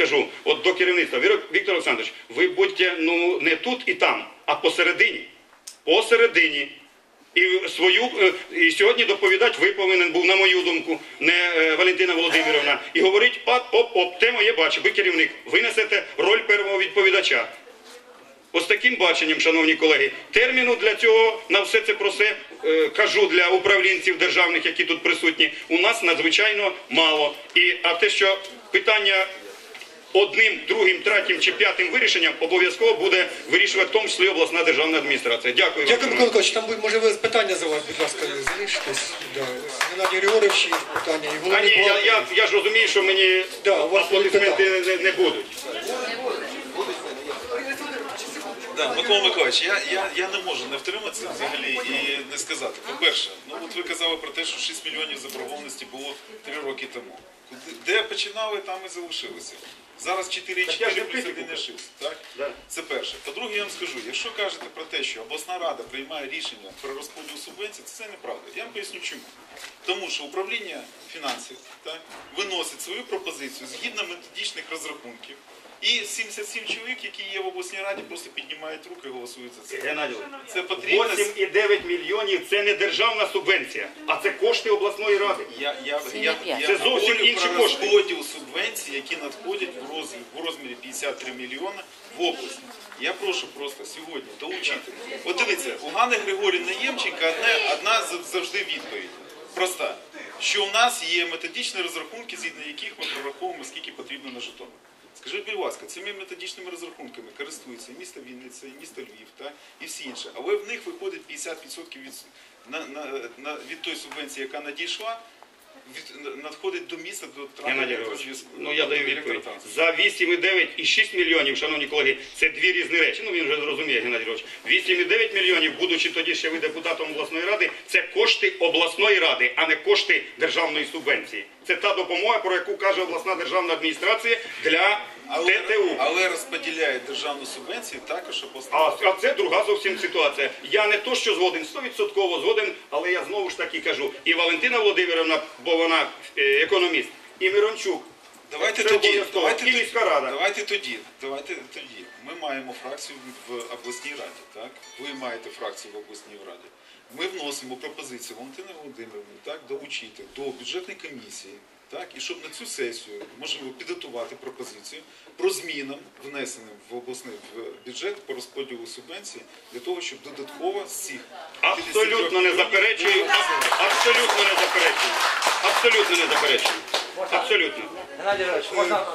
скажу, от до керівництва, Віктор Олександрович, ви будьте ну не тут і там, а посередині. Посередині. І свою е, і сьогодні доповідати ви повинен був, на мою думку, не е, Валентина Володимирівна, і говорить, оп, оп, оп, те моє бачу, ви керівник, ви несете роль первого відповідача. Ось таким баченням, шановні колеги, терміну для цього на все це про все е, кажу для управлінців державних, які тут присутні, у нас надзвичайно мало. І а те, що питання одним, другим, третім чи п'ятим вирішенням обов'язково буде вирішувати в тому числі обласна державна адміністрація. Дякую. вам, Дякую. Микола Миколаївич. Там буде, може, ви питання за вас, будь ласка, залишитесь. Да. Геннадій Григорович, є питання. І А ні, я, я, я ж розумію, що мені Да, у вас аплодисменти не, не будуть. Да, Микола Миколаївич, я, я, я не можу не втриматися взагалі і не сказати. По-перше, ну от ви казали про те, що 6 мільйонів заборгованості було 3 роки тому. Де починали, там і залишилися. Зараз 4,4 Так я ж не плюс критику 1,6. Я вам скажу, якщо кажете про те, що обласна рада приймає рішення про розподіл субвенцій, це неправда. Я вам поясню чому. Тому що управління фінансів так, виносить свою пропозицію згідно методичних розрахунків. І 77 чоловік, які є в обласній раді, просто піднімають руки і голосують за це. Геннадій, Це потрібно. 8,9 мільйонів це не державна субвенція, а це кошти обласної ради. Я, я, я, я Це зовсім інші кошти. розподіл субвенцій, які надходять в розмірі, в розмірі 53 мільйони в область. Я прошу просто сьогодні долучити. От дивіться, у Гани Григорівни Ємченка одне, одна завжди відповідь. Проста. Що у нас є методичні розрахунки, згідно яких ми прораховуємо, скільки потрібно на Житомир. Скажіть, будь ласка, цими методичними розрахунками користуються і місто Вінниця, і місто Львів та, і всі інші. Але в них виходить 50% від, на, на, на, від тої субвенції, яка надійшла, від, надходить до міста, до Геннадій. Григорович, ну я даю відповідь. За 8,9 і 6 мільйонів, шановні колеги, це дві різні речі. Ну він вже зрозуміє, Геннадій Григорович. 8,9 мільйонів, будучи тоді ще ви депутатом обласної ради, це кошти обласної ради, а не кошти державної субвенції. Це та допомога, про яку каже обласна державна адміністрація для Але, ТТУ. але розподіляє державну субвенцію також. А, а це друга зовсім ситуація. Я не то, що згоден, 100% згоден, але я знову ж таки кажу, і Валентина Володимирівна, бо вона е, економіст, і Мирончук. Давайте Це тоді, обов'язково. давайте, І тоді- міська рада. давайте тоді, давайте тоді. Ми маємо фракцію в обласній раді, так? Ви маєте фракцію в обласній раді. Ми вносимо пропозицію Валентини Володимирівни, так, долучити до бюджетної комісії, так, і щоб на цю сесію можливо підготувати пропозицію про змінам, внесеним в обласний в бюджет по розподілу субвенцій, для того, щоб додатково з цих Абсолютно не заперечую. Абсолютно не заперечую. Абсолютно не заперечую. Абсолютно. Геннадій Георгійович, можна